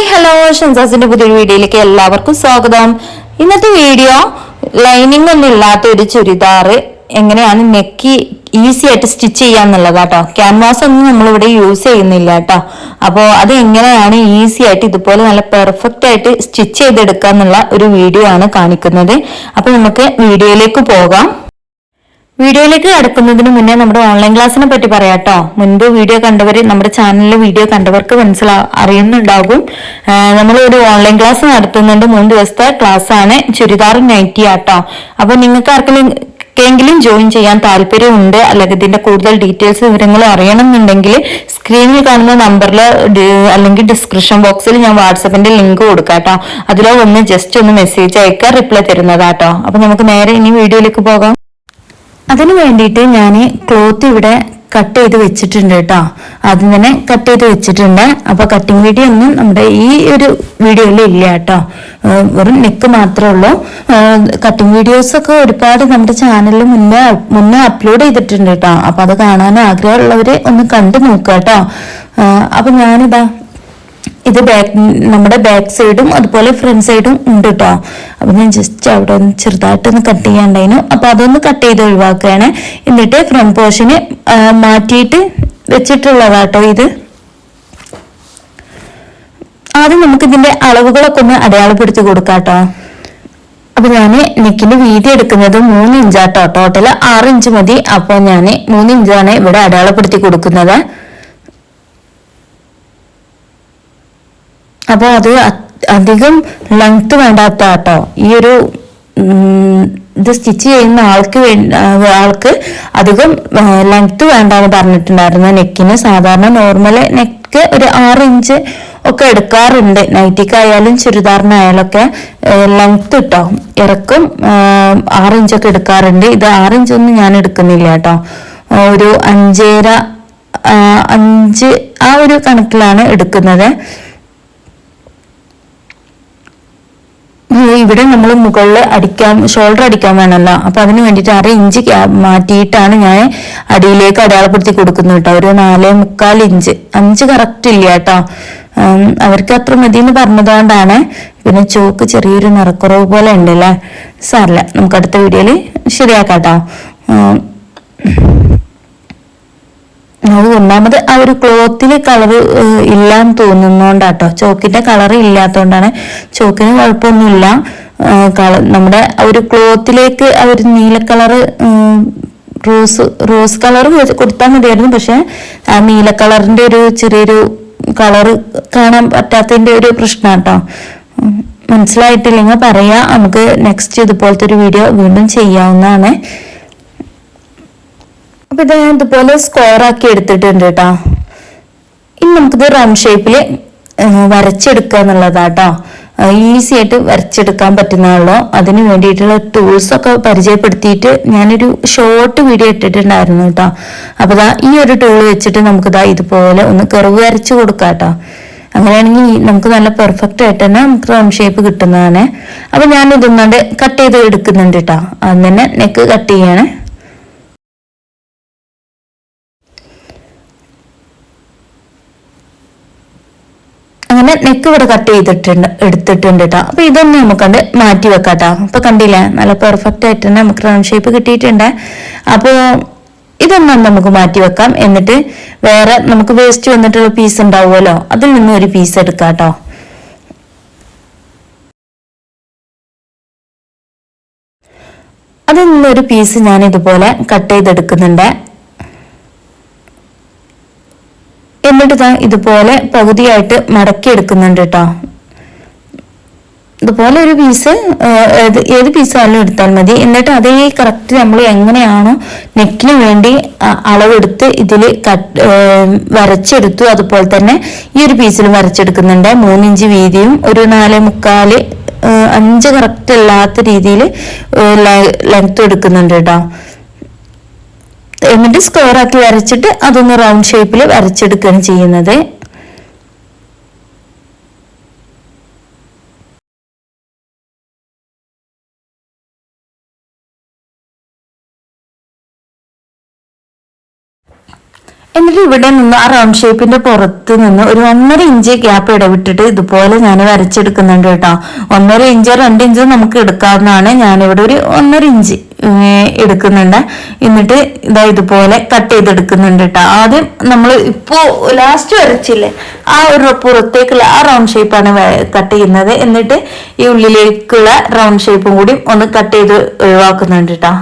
Hi hello ഷൻസാസിന്റെ പുതിയൊരു വീഡിയോയിലേക്ക് എല്ലാവർക്കും സ്വാഗതം. ഇന്നത്തെ വീഡിയോ ലൈനിങ് ഒന്നും ഇല്ലാത്ത ഒരു ചുരിദാർ. എങ്ങനെയാണ് നെക്കി ഈസി ആയിട്ട് സ്റ്റിച്ച് ചെയ്യാന്നുള്ളതാട്ടോ ക്യാൻവാസ് ഒന്നും നമ്മളിവിടെ യൂസ് ചെയ്യുന്നില്ല കേട്ടോ. അപ്പോൾ അത് എങ്ങനെയാണ് ഈസി ആയിട്ട് ഇതുപോലെ നല്ല പെർഫെക്റ്റ് ആയിട്ട് സ്റ്റിച്ച് ചെയ്തെടുക്കുക ഒരു വീഡിയോ ആണ് കാണിക്കുന്നത്. അപ്പൊ നമുക്ക് വീഡിയോയിലേക്ക് പോകാം. വീഡിയോയിലേക്ക് കടക്കുന്നതിന് മുന്നേ നമ്മുടെ ഓൺലൈൻ ക്ലാസ്സിനെ പറ്റി പറയാട്ടോ മുൻപ് വീഡിയോ കണ്ടവർ നമ്മുടെ ചാനലിലെ വീഡിയോ കണ്ടവർക്ക് മനസ്സിലാ അറിയുന്നുണ്ടാകും. നമ്മൾ ഒരു ഓൺലൈൻ ക്ലാസ് നടത്തുന്നുണ്ട് മൂന്ന് ദിവസത്തെ ക്ലാസ് ആണ് ചുരിദാർ നൈറ്റി ആട്ടോ. അപ്പൊ നിങ്ങൾക്ക് ആർക്കെങ്കിലും ജോയിൻ ചെയ്യാൻ താല്പര്യമുണ്ട് അല്ലെങ്കിൽ ഇതിന്റെ കൂടുതൽ ഡീറ്റെയിൽസ് വിവരങ്ങൾ അറിയണമെന്നുണ്ടെങ്കിൽ സ്ക്രീനിൽ കാണുന്ന നമ്പറിൽ അല്ലെങ്കിൽ ഡിസ്ക്രിപ്ഷൻ ബോക്സിൽ ഞാൻ വാട്സപ്പിന്റെ ലിങ്ക് കൊടുക്കാം കേട്ടോ. അതിലോ ഒന്ന് ജസ്റ്റ് ഒന്ന് മെസ്സേജ് അയക്കുക റിപ്ലൈ തരുന്നതാട്ടോ. അപ്പൊ നമുക്ക് നേരെ ഇനി വീഡിയോയിലേക്ക് പോകാം. അതിന് വേണ്ടിയിട്ട് ഞാൻ ക്ലോത്ത് ഇവിടെ കട്ട് ചെയ്ത് വെച്ചിട്ടുണ്ട് കേട്ടോ. ആദ്യം തന്നെ കട്ട് ചെയ്ത് വെച്ചിട്ടുണ്ട്. അപ്പൊ കട്ടിങ് വീഡിയോ ഒന്നും നമ്മുടെ ഈ ഒരു വീഡിയോയിൽ ഇല്ല കേട്ടോ. വെറും നെക്ക് മാത്രമേ ഉള്ളൂ. കട്ടിങ് വീഡിയോസ് ഒക്കെ ഒരുപാട് നമ്മുടെ ചാനലിൽ മുന്നേ മുന്നേ അപ്ലോഡ് ചെയ്തിട്ടുണ്ട് കേട്ടോ. അപ്പൊ അത് കാണാൻ ആഗ്രഹമുള്ളവരെ ഒന്ന് കണ്ടു നോക്കുക കേട്ടോ. അപ്പൊ ഞാനിതാ ഇത് ബാക്ക് നമ്മുടെ ബാക്ക് സൈഡും അതുപോലെ ഫ്രണ്ട് സൈഡും ഉണ്ട് കേട്ടോ അപ്പൊ ഞാൻ ജസ്റ്റ് അവിടെ ഒന്ന് ചെറുതായിട്ടൊന്ന് കട്ട് ചെയ്യാണ്ടായിരുന്നു അപ്പൊ അതൊന്ന് കട്ട് ചെയ്ത് ഒഴിവാക്കുകയാണ്. എന്നിട്ട് ഫ്രണ്ട് പോർഷന് മാറ്റിയിട്ട് വെച്ചിട്ടുള്ളതാട്ടോ ഇത്. ആദ്യം നമുക്ക് ഇതിന്റെ അളവുകളൊക്കെ ഒന്ന് അടയാളപ്പെടുത്തി കൊടുക്കാം കേട്ടോ അപ്പൊ ഞാൻ നെക്കിന്റെ വീതി എടുക്കുന്നത് മൂന്ന് ഇഞ്ചാട്ടോ. ടോട്ടൽ ആറ് ഇഞ്ച് മതി. അപ്പൊ ഞാൻ മൂന്ന് ഇഞ്ചാണ് ഇവിടെ അടയാളപ്പെടുത്തി കൊടുക്കുന്നത്. അപ്പൊ അത് അധികം ലെങ്ത് വേണ്ടാത്ത കേട്ടോ ഈ ഒരു ഇത് സ്റ്റിച്ച് ചെയ്യുന്ന ആൾക്ക് ആൾക്ക് അധികം ലെങ്ത് വേണ്ടാന്ന് പറഞ്ഞിട്ടുണ്ടായിരുന്നു. നെക്കിന് സാധാരണ നോർമൽ നെക്ക് ഒരു ആറ് ഇഞ്ച് ഒക്കെ എടുക്കാറുണ്ട്. നൈറ്റിക്കായാലും ചുരിദാറിനായാലും ഒക്കെ ലെങ്ത് കിട്ടോ ഇറക്കും ആറ് ഇഞ്ചൊക്കെ എടുക്കാറുണ്ട്. ഇത് ആറ് ഇഞ്ചൊന്നും ഞാൻ എടുക്കുന്നില്ല കേട്ടോ ഒരു അഞ്ചേര അഞ്ച് ആ ഒരു കണക്കിലാണ് എടുക്കുന്നത്. ഇവിടെ നമ്മൾ മുകളിൽ അടിക്കാൻ ഷോൾഡർ അടിക്കാൻ വേണമല്ലോ. അപ്പൊ അതിന് വേണ്ടിയിട്ട് അര ഇഞ്ച് മാറ്റിയിട്ടാണ് ഞാൻ അടിയിലേക്ക് അടയാളപ്പെടുത്തി കൊടുക്കുന്നത് കേട്ടോ. ഒരു നാലേ മുക്കാൽ ഇഞ്ച് അഞ്ച് കറക്റ്റ് ഇല്ല കേട്ടോ. അവർക്ക് അത്ര മതി എന്ന് പറഞ്ഞതുകൊണ്ടാണ് പിന്നെ ചോക്ക് ചെറിയൊരു നിറക്കുറവ് പോലെ ഉണ്ടല്ലേ. സാറില്ല നമുക്ക് അടുത്ത വീഡിയോയിൽ ശരിയാക്കാം കേട്ടോ. അത് ഒന്നാമത് ആ ഒരു ക്ലോത്തിൽ കളർ ഇല്ലാന്ന് തോന്നുന്നോണ്ടാട്ടോ. ചോക്കിന്റെ കളർ ഇല്ലാത്തോണ്ടാണ്. ചോക്കിന് കുഴപ്പമൊന്നുമില്ല. നമ്മുടെ ഒരു ക്ലോത്തിലേക്ക് ആ ഒരു നീല കളറ് റോസ് റോസ് കളർ കൊടുത്താൽ മതിയായിരുന്നു. പക്ഷെ ആ നീല കളറിന്റെ ഒരു ചെറിയൊരു കളറ് കാണാൻ പറ്റാത്തതിന്റെ ഒരു പ്രശ്നം കേട്ടോ മനസ്സിലായിട്ടില്ലെങ്കിൽ പറയാം. നമുക്ക് നെക്സ്റ്റ് ഇതുപോലത്തെ ഒരു വീഡിയോ വീണ്ടും ചെയ്യാവുന്നതാണ്. അപ്പൊ ഇത് ഞാൻ ഇതുപോലെ സ്ക്വയർ ആക്കി എടുത്തിട്ടുണ്ട് കേട്ടോ ഇനി നമുക്കിത് റൗണ്ട് ഷേപ്പിൽ വരച്ചെടുക്കുക എന്നുള്ളതാട്ടോ ഈസി ആയിട്ട് വരച്ചെടുക്കാൻ പറ്റുന്നതാണല്ലോ അതിന് വേണ്ടിയിട്ടുള്ള ടൂൾസ് ഒക്കെ പരിചയപ്പെടുത്തിയിട്ട് ഞാനൊരു ഷോർട്ട് വീഡിയോ ഇട്ടിട്ടുണ്ടായിരുന്നു കേട്ടോ അപ്പൊ ദാ ഈ ഒരു ടൂൾ വെച്ചിട്ട് നമുക്ക് ദാ ഇതുപോലെ ഒന്ന് കർവ് വരച്ച് കൊടുക്കാം കേട്ടോ അങ്ങനെയാണെങ്കിൽ നമുക്ക് നല്ല പെർഫെക്റ്റ് ആയിട്ട് തന്നെ നമുക്ക് റൗണ്ട് ഷേപ്പ് കിട്ടുന്നതാണ്. അപ്പൊ ഞാൻ ഇതൊന്നുകൊണ്ട് കട്ട് ചെയ്ത് എടുക്കുന്നുണ്ട് കേട്ടോ അത് തന്നെ നെക്ക് കട്ട് ചെയ്യണേ. അങ്ങനെ നെക്ക് ഇവിടെ കട്ട് ചെയ്തിട്ടുണ്ട് എടുത്തിട്ടുണ്ട് കേട്ടോ അപ്പൊ ഇതൊന്ന് നമുക്കണ്ട് മാറ്റി വെക്കാട്ടോ. കേട്ടോ അപ്പൊ കണ്ടില്ലേ നല്ല പെർഫെക്റ്റ് ആയിട്ട് തന്നെ നമുക്ക് റൗണ്ട് ഷേപ്പ് കിട്ടിയിട്ടുണ്ട്. അപ്പോ ഇതൊന്നും നമുക്ക് മാറ്റി വെക്കാം. എന്നിട്ട് വേറെ നമുക്ക് വേസ്റ്റ് വന്നിട്ടുള്ള പീസ് ഉണ്ടാവുമല്ലോ അതിൽ നിന്ന് ഒരു പീസ് എടുക്കാം കേട്ടോ അതിൽ നിന്നൊരു പീസ് ഞാൻ ഇതുപോലെ കട്ട് ചെയ്തെടുക്കുന്നുണ്ട്. എന്നിട്ട് ഞാൻ ഇതുപോലെ പകുതിയായിട്ട് മടക്കി എടുക്കുന്നുണ്ട് കേട്ടോ ഇതുപോലെ ഒരു പീസ് ഏത് പീസ് ആയാലും എടുത്താൽ മതി. എന്നിട്ട് അതേ കറക്റ്റ് നമ്മൾ എങ്ങനെയാണോ നെക്കിന് വേണ്ടി അളവെടുത്ത് ഇതിൽ കട്ട് വരച്ചെടുത്തു. അതുപോലെ തന്നെ ഈ ഒരു പീസിൽ വരച്ചെടുക്കുന്നുണ്ട്. മൂന്നിഞ്ച് വീതിയും ഒരു നാല് മുക്കാൽ അഞ്ച് കറക്റ്റ് അല്ലാത്ത രീതിയിൽ ലെങ്ത് എടുക്കുന്നുണ്ട് കേട്ടോ എന്നിട്ട് സ്ക്വയർ ആക്കി വരച്ചിട്ട് അതൊന്ന് റൗണ്ട് ഷേപ്പിൽ വരച്ചെടുക്കുകയാണ് ചെയ്യുന്നത്. എന്നിട്ട് ഇവിടെ നിന്ന് ആ റൗണ്ട് ഷേപ്പിന്റെ പുറത്ത് നിന്ന് ഒരു ഒന്നര ഇഞ്ച് ഗ്യാപ്പ് ഇടവിട്ടിട്ട് ഇതുപോലെ ഞാൻ വരച്ചെടുക്കുന്നുണ്ട് കേട്ടോ. ഒന്നര ഇഞ്ചോ രണ്ട് ഇഞ്ചോ നമുക്ക് എടുക്കാവുന്നതാണ്. ഞാനിവിടെ ഒരു ഒന്നര ഇഞ്ച് എടുക്കുന്നുണ്ട്. എന്നിട്ട് ഇതാ ഇതുപോലെ കട്ട് ചെയ്തെടുക്കുന്നുണ്ട് കേട്ടോ ആദ്യം നമ്മൾ ഇപ്പോൾ ലാസ്റ്റ് വരച്ചില്ലേ? ആ ഒരു പുറത്തേക്കുള്ള ആ റൗണ്ട് ഷേപ്പാണ് കട്ട് ചെയ്യുന്നത്. എന്നിട്ട് ഈ ഉള്ളിലേക്കുള്ള റൗണ്ട് ഷേപ്പും കൂടി ഒന്ന് കട്ട് ചെയ്ത് ഒഴിവാക്കുന്നുണ്ട് കേട്ടോ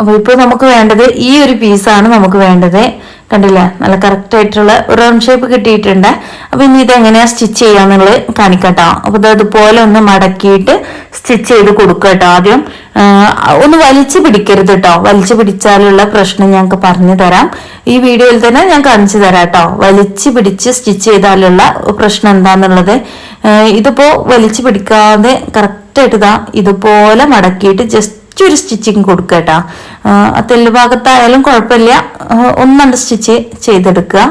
അപ്പൊ ഇപ്പൊ നമുക്ക് വേണ്ടത് ഈ ഒരു പീസാണ് നമുക്ക് വേണ്ടത്. കണ്ടില്ല? നല്ല കറക്റ്റ് ആയിട്ടുള്ള ഒരു റൗണ്ട് ഷേപ്പ് കിട്ടിയിട്ടുണ്ട്. അപ്പൊ ഇനി ഇത് എങ്ങനെയാ സ്റ്റിച്ച് ചെയ്യാന്നുള്ളത് കാണിക്കട്ടോ. അപ്പൊ ഇത് അതുപോലെ ഒന്ന് മടക്കിയിട്ട് സ്റ്റിച്ച് ചെയ്ത് കൊടുക്കട്ടോ ആദ്യം. ഒന്ന് വലിച്ചു പിടിക്കരുത് കേട്ടോ വലിച്ചു പിടിച്ചാലുള്ള പ്രശ്നം ഞങ്ങൾക്ക് പറഞ്ഞു തരാം. ഈ വീഡിയോയിൽ തന്നെ ഞാൻ കാണിച്ചു തരാം കേട്ടോ വലിച്ചു പിടിച്ച് സ്റ്റിച്ച് ചെയ്താലുള്ള പ്രശ്നം എന്താന്നുള്ളത്. ഇതിപ്പോൾ ഇതിപ്പോ വലിച്ചു പിടിക്കാതെ കറക്റ്റ് ആയിട്ട് ഇതാ ഇതുപോലെ മടക്കിയിട്ട് ജസ്റ്റ് ഒരു സ്റ്റിച്ചിങ് കൊടുക്കുക കേട്ടോ. തെല്ല് ഭാഗത്തായാലും കുഴപ്പമില്ല. ഒന്നണ്ട് സ്റ്റിച്ച് ചെയ്തെടുക്കുക.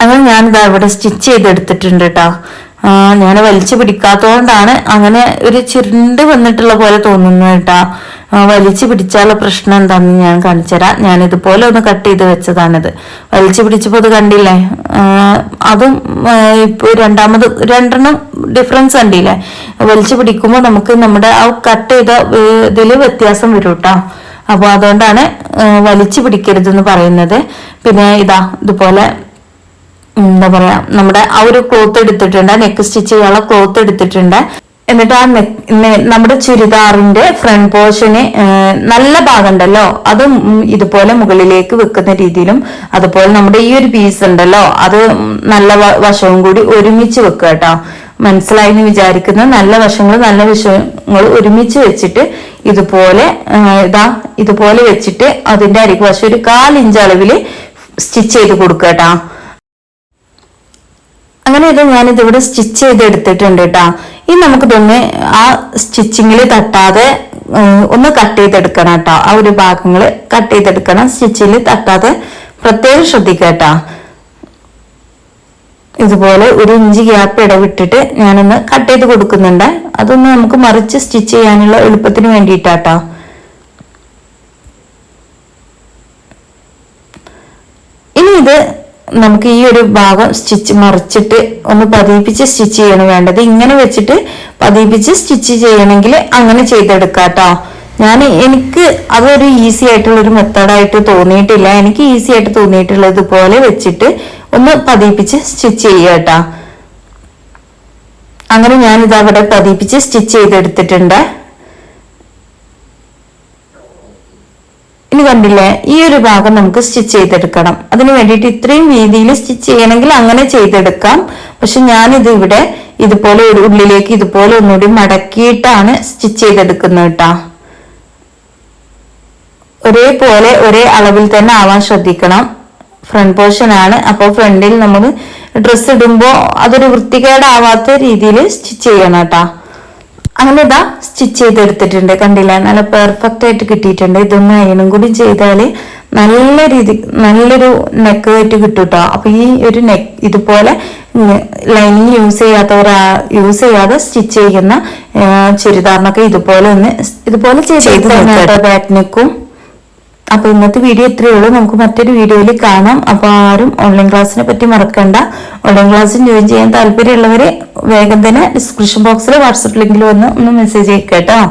അങ്ങനെ ഞാനിതാ ഇവിടെ സ്റ്റിച്ച് ചെയ്തെടുത്തിട്ടുണ്ട് കേട്ടോ. ഞാൻ വലിച്ചു പിടിക്കാത്തതുകൊണ്ടാണ് അങ്ങനെ ഒരു ചിരുണ്ട് വന്നിട്ടുള്ള പോലെ തോന്നുന്നു കേട്ടാ. ആ, വലിച്ചു പിടിച്ചാലുള്ള പ്രശ്നം എന്താണെന്ന് ഞാൻ കാണിച്ചുതരാം ഞാൻ ഇതുപോലെ ഒന്ന് കട്ട് ചെയ്ത് വെച്ചതാണിത്. വലിച്ചു പിടിച്ചപ്പോൾ അത് കണ്ടില്ലേ? അതും ആ, ഇപ്പൊ രണ്ടാമത് രണ്ടെണ്ണം ഡിഫറൻസ് കണ്ടില്ലേ? വലിച്ചു പിടിക്കുമ്പോൾ നമുക്ക് നമ്മുടെ ആ കട്ട് ചെയ്ത ഇതിൽ വ്യത്യാസം വരും കേട്ടോ. അപ്പോൾ അതുകൊണ്ടാണ് ആ, വലിച്ചു പിടിക്കരുതെന്ന് പറയുന്നത്. പിന്നെ ഇതാ ഇതുപോലെ എന്താ പറയാ നമ്മുടെ ആ ഒരു ക്ലോത്ത് എടുത്തിട്ടുണ്ട് നെക്ക് സ്റ്റിച്ച് ചെയ്യാനുള്ള ക്ലോത്ത് എടുത്തിട്ടുണ്ട്. എന്നിട്ട് ആ നമ്മുടെ ചുരിദാറിന്റെ ഫ്രണ്ട് പോർഷന് നല്ല ഭാഗം ഉണ്ടല്ലോ അത് ഇതുപോലെ മുകളിലേക്ക് വെക്കുന്ന രീതിയിലും അതുപോലെ നമ്മുടെ ഈ ഒരു പീസ് ഉണ്ടല്ലോ അത് നല്ല വശവും കൂടി ഒരുമിച്ച് വെക്കുക കേട്ടോ. മനസ്സിലായി എന്ന് വിചാരിക്കുന്ന. നല്ല വശങ്ങൾ നല്ല വശങ്ങൾ ഒരുമിച്ച് വെച്ചിട്ട് ഇതുപോലെ ഇതാ ഇതുപോലെ വെച്ചിട്ട് അതിന്റെ അരിക്ക് വശം ഒരു കാലിഞ്ച് അളവിൽ സ്റ്റിച്ച് ചെയ്ത് കൊടുക്കുക കേട്ടോ. അങ്ങനെ ഇത് ഞാനിത് ഇവിടെ സ്റ്റിച്ച് ചെയ്ത് എടുത്തിട്ടുണ്ട് കേട്ടോ ഇനി നമുക്കിതൊന്ന് ആ സ്റ്റിച്ചിങ്ങിൽ തട്ടാതെ ഒന്ന് കട്ട് ചെയ്തെടുക്കണം കേട്ടോ ആ ഒരു ഭാഗങ്ങൾ കട്ട് ചെയ്തെടുക്കണം സ്റ്റിച്ചിൽ തട്ടാതെ പ്രത്യേകം ശ്രദ്ധിക്കുക കേട്ടോ ഇതുപോലെ ഒരു ഇഞ്ച് ഗ്യാപ്പ് ഇടവിട്ടിട്ട് ഞാനൊന്ന് കട്ട് ചെയ്ത് കൊടുക്കുന്നുണ്ട്. അതൊന്ന് നമുക്ക് മറിച്ച് സ്റ്റിച്ച് ചെയ്യാനുള്ള എളുപ്പത്തിന് വേണ്ടിയിട്ടാട്ടോ ഇനി ഇത് നമുക്ക് ഈ ഒരു ഭാഗം സ്റ്റിച്ച് മറിച്ചിട്ട് ഒന്ന് പതിപ്പിച്ച് സ്റ്റിച്ച് ചെയ്യണം. വേണ്ടത് ഇങ്ങനെ വെച്ചിട്ട് പതിപ്പിച്ച് സ്റ്റിച്ച് ചെയ്യണമെങ്കിൽ അങ്ങനെ ചെയ്തെടുക്കാം കേട്ടോ ഞാൻ എനിക്ക് അതൊരു ഈസി ആയിട്ടുള്ള ഒരു മെത്തേഡായിട്ട് തോന്നിയിട്ടില്ല. എനിക്ക് ഈസി ആയിട്ട് തോന്നിയിട്ടുള്ളത് പോലെ വെച്ചിട്ട് ഒന്ന് പതിപ്പിച്ച് സ്റ്റിച്ച് ചെയ്യുക കേട്ടോ. അങ്ങനെ ഞാൻ ഇത് അവിടെ പതിപ്പിച്ച് സ്റ്റിച്ച് ചെയ്തെടുത്തിട്ടുണ്ട്. ഇനി കണ്ടില്ലേ? ഈ ഒരു ഭാഗം നമുക്ക് സ്റ്റിച്ച് ചെയ്തെടുക്കണം. അതിന് വേണ്ടിയിട്ട് ഇത്രയും രീതിയിൽ സ്റ്റിച്ച് ചെയ്യണമെങ്കിൽ അങ്ങനെ ചെയ്തെടുക്കാം. പക്ഷെ ഞാനിത് ഇവിടെ ഇതുപോലെ ഒരു ഉള്ളിലേക്ക് ഇതുപോലെ ഒന്നുകൂടി മടക്കിയിട്ടാണ് സ്റ്റിച്ച് ചെയ്തെടുക്കുന്നത് കേട്ടാ. ഒരേപോലെ ഒരേ അളവിൽ തന്നെ ആവാൻ ശ്രദ്ധിക്കണം. ഫ്രണ്ട് പോർഷൻ ആണ്. അപ്പോൾ ഫ്രണ്ടിൽ നമ്മൾ ഡ്രസ്സ് ഇടുമ്പോൾ അതൊരു വൃത്തികേടാവാത്ത രീതിയിൽ സ്റ്റിച്ച് ചെയ്യണം കേട്ടാ. അങ്ങനെ ഇതാ സ്റ്റിച്ച് ചെയ്തെടുത്തിട്ടുണ്ട്. കണ്ടില്ല? നല്ല പെർഫെക്റ്റ് ആയിട്ട് കിട്ടിയിട്ടുണ്ട്. ഇതൊന്ന് അയണും കൂടി ചെയ്താൽ നല്ല രീതി നല്ലൊരു നെക്ക് ആയിട്ട് കിട്ടും കേട്ടോ അപ്പൊ ഈ ഒരു നെക്ക് ഇതുപോലെ ലൈനിങ് യൂസ് ചെയ്യാത്തവർ യൂസ് ചെയ്യാതെ സ്റ്റിച്ച് ചെയ്യുന്ന ചുരിദാറിനൊക്കെ ഇതുപോലെ ഒന്ന് ഇതുപോലെ ചെയ്ത് ബാക്ക് നെക്കും. അപ്പൊ ഇന്നത്തെ വീഡിയോ ഇത്രയേ ഉള്ളൂ. നമുക്ക് മറ്റൊരു വീഡിയോയിൽ കാണാം. അപ്പൊ ആരും ഓൺലൈൻ ക്ലാസ്സിനെ പറ്റി മറക്കണ്ട. ഓൺലൈൻ ക്ലാസ്സിൽ ജോയിൻ ചെയ്യാൻ താല്പര്യമുള്ളവരെ വേഗം തന്നെ ഡിസ്ക്രിപ്ഷൻ ബോക്സിൽ വാട്സപ്പ് ലിങ്കിൽ വന്ന് ഒന്ന് മെസ്സേജ് അയക്കാം